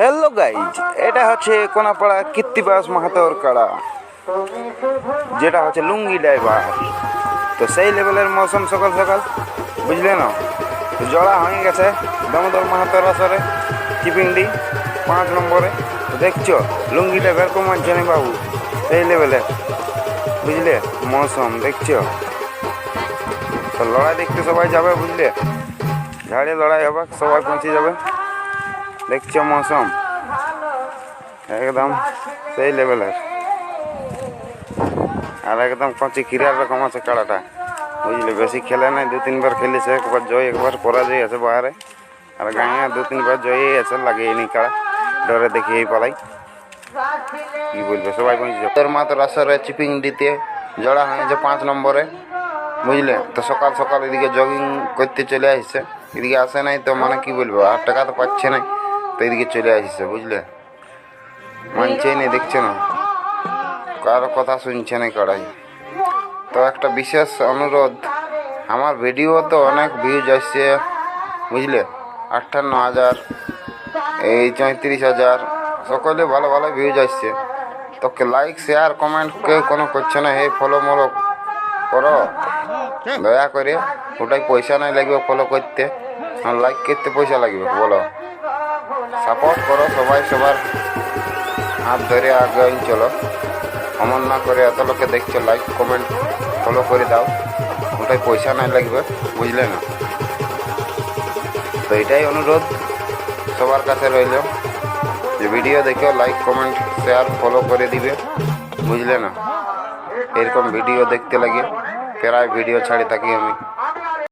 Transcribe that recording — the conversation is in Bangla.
হ্যালো গাইজ এটা হচ্ছে কোনাপাড়া কীর্তিবাস মাহাতোর কাড়া, যেটা হচ্ছে লুঙ্গি ড্রাইভার তো সেই লেভেলের মৌসুম সকাল সকাল, বুঝলে না? জড়া হয়ে গেছে দামোদর মাহাতোর আসরে চিপিংডি পাঁচ নম্বরে। দেখছ, লুঙ্গিটা বের কমাচ্ছে না বাবু, সেই লেভেলের বুঝলে? মৌসুম, দেখছ? তো লড়াই দেখতে সবাই যাবে, বুঝলে? ঝাড়ে লড়াই হবে, সবাই পৌঁছে যাবে। দেখছ মৌসুম। একদম সেই লেভেলের আর একদম কচি কিরার রকম আছে কাড়াটা বুঝলে, বেশি খেলে নাই, দু তিনবার খেলেছে, একবার জয়, একবার পরাজয় আছে বাহারে আর গাঁয়ে দু তিনবার জয়ই আছে লাগিয়ে নি কাড়া ডরে দেখিয়েই পালাই। কি বলবে, সবাই পৌঁছে তোর মাত্র আসরে চিপিং দিতে জড়া হয়েছে পাঁচ নম্বরে। বুঝলে, তো সকাল সকাল এদিকে জগিং করতে চলে আসছে। এদিকে আসে নাই তো মানে কি বলব, আর টাকা তো পাচ্ছে নাই। তো এদিকে চলে আসছে, বুঝলে? মানছে না, দেখছে না। কারও কথা শুনছে না কড়াই। তো একটা বিশেষ অনুরোধ, আমার ভিডিও তো অনেক ভিউজ আসছে, বুঝলে? আটান্ন হাজার, এই চৌত্রিশ হাজার, সকলে ভালো ভালো ভিউজ আসছে। তোকে লাইক শেয়ার কমেন্ট কেউ কোনো করছে না হে ফলো মলো করো। দয়া করে ওটাই পয়সা নাই লাগবে ফলো করতে। লাইক করতে পয়সা লাগবে, বলো। সাপোর্ট করো, সবাই সবার হাত ধরে আগে চলো। অমন না করে এত লোকে দেখছ লাইক কমেন্ট ফলো করে দাও। ওটাই পয়সা নাই লাগবে, বুঝলে না? তো এটাই অনুরোধ সবার কাছে রইল। যে ভিডিও দেখো লাইক কমেন্ট শেয়ার ফলো করে দিবে, বুঝলে না? এরকম ভিডিও দেখতে লাগে, প্রায় ভিডিও ছাড়ে থাকি আমি।